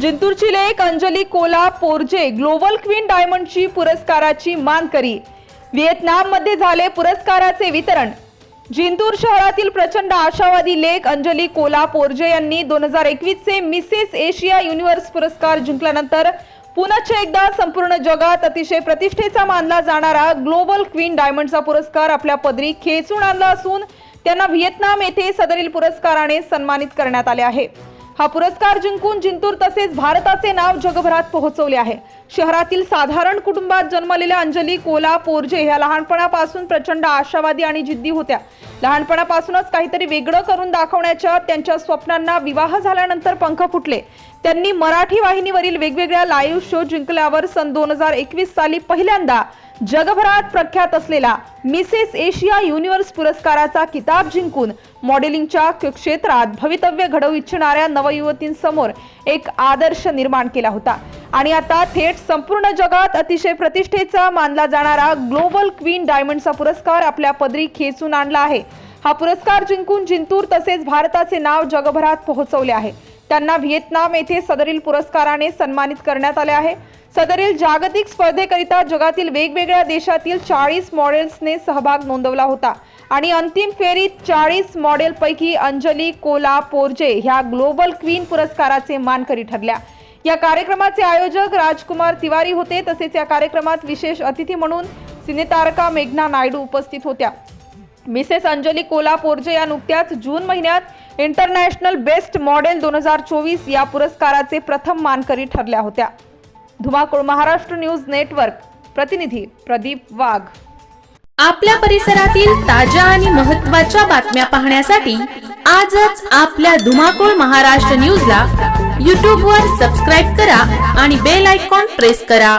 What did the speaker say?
जिंतूरची लेख अंजली कोला पोरजे global queen डायमंडची पुरस्काराची मानकरी. व्हिएतनाममध्ये झाले पुरस्काराचे वितरण. जिंतूर शहरातील प्रचंड आशावादी लेख अंजली कोला पोरजे यांनी दोन हजार एकवीसचे मिसेस एशिया युनिव्हर्स पुरस्कार जिंकल्यानंतर पुनश्च एकदा संपूर्ण जगात अतिशय प्रतिष्ठेचा मानला जाणारा ग्लोबल क्वीन डायमंडचा पुरस्कार आपल्या पदरी खेचून आणला असून त्यांना व्हिएतनाम येथे सदरील पुरस्काराने सन्मानित करण्यात आले आहे. हा पुरस्कार जिंकून जिंतूर तसेच भारताचे नाव जगभरात पोहोचवले आहे. शहरातील साधारण कुटुंबात जन्मलेल्या अंजली कोला पोरजे ह्या लहानपणापासून प्रचंड आशावादी आणि जिद्दी होत्या. लहानपणापासूनच काहीतरी वेगळं करून दाखवण्याच्या त्यांच्या स्वप्नांना विवाह झाल्यानंतर पंख फुटले. त्यांनी मराठी वाहिनीवरील वेगवेगळ्या लाईव्ह शो जिंकल्यावर सन दोन हजार एकवीस साली पहिल्यांदा जगभरात प्रख्यात असलेला मिसेस एशिया युनिव्हर्स पुरस्काराचा किताब जिंकून मॉडेलिंगच्या क्षेत्रात भवितव्य घडवू इच्छिणाऱ्या नवयुवतींसमोर एक आदर्श निर्माण केला होता. आणि आता थेट संपूर्ण जगात अतिशय प्रतिष्ठेचा मानला जाणारा ग्लोबल क्वीन डायमंडचा पुरस्कार आपल्या पदरी खेचून आणला आहे. हा पुरस्कार जिंकून जिंतूर तसेच भारताचे नाव जगभरात पोहोचवले आहे. त्यांना व्हिएतनाम येथे सदरील पुरस्काराने सन्मानित करण्यात आले आहे. सदरील जागतिक स्पर्धेकरिता जगातील वेगवेगळ्या देशातील चाळीस मॉडेल्सने सहभाग नोंदवला होता. आणि अंतिम फेरीत चाळीस मॉडेलपैकी अंजली कोला पोरजे ह्या ग्लोबल क्वीन पुरस्काराचे मानकरी ठरल्या. या कार्यक्रमाचे आयोजक राजकुमार तिवारी होते. तसेच या कार्यक्रमात विशेष अतिथी म्हणून सिनेतारका मेघना नायडू उपस्थित होत्या. मिसेस अंजली कोला पोरजे या नुकत्याच जून महिन्यात इंटरनॅशनल बेस्ट मॉडेल दोन हजार चोवीस या पुरस्काराचे प्रथम मानकरी ठरल्या होत्या. धुमाकूळ महाराष्ट्र न्यूज नेटवर्क. प्रतिनिधी प्रदीप वाघ. आपल्या परिसरातील ताज्या आणि महत्त्वाच्या बातम्या पाहण्यासाठी आजच आपल्या धुमाकूळ महाराष्ट्र न्यूजला यूट्यूबवर सबस्क्राईब करा आणि बेल आयकॉन प्रेस करा.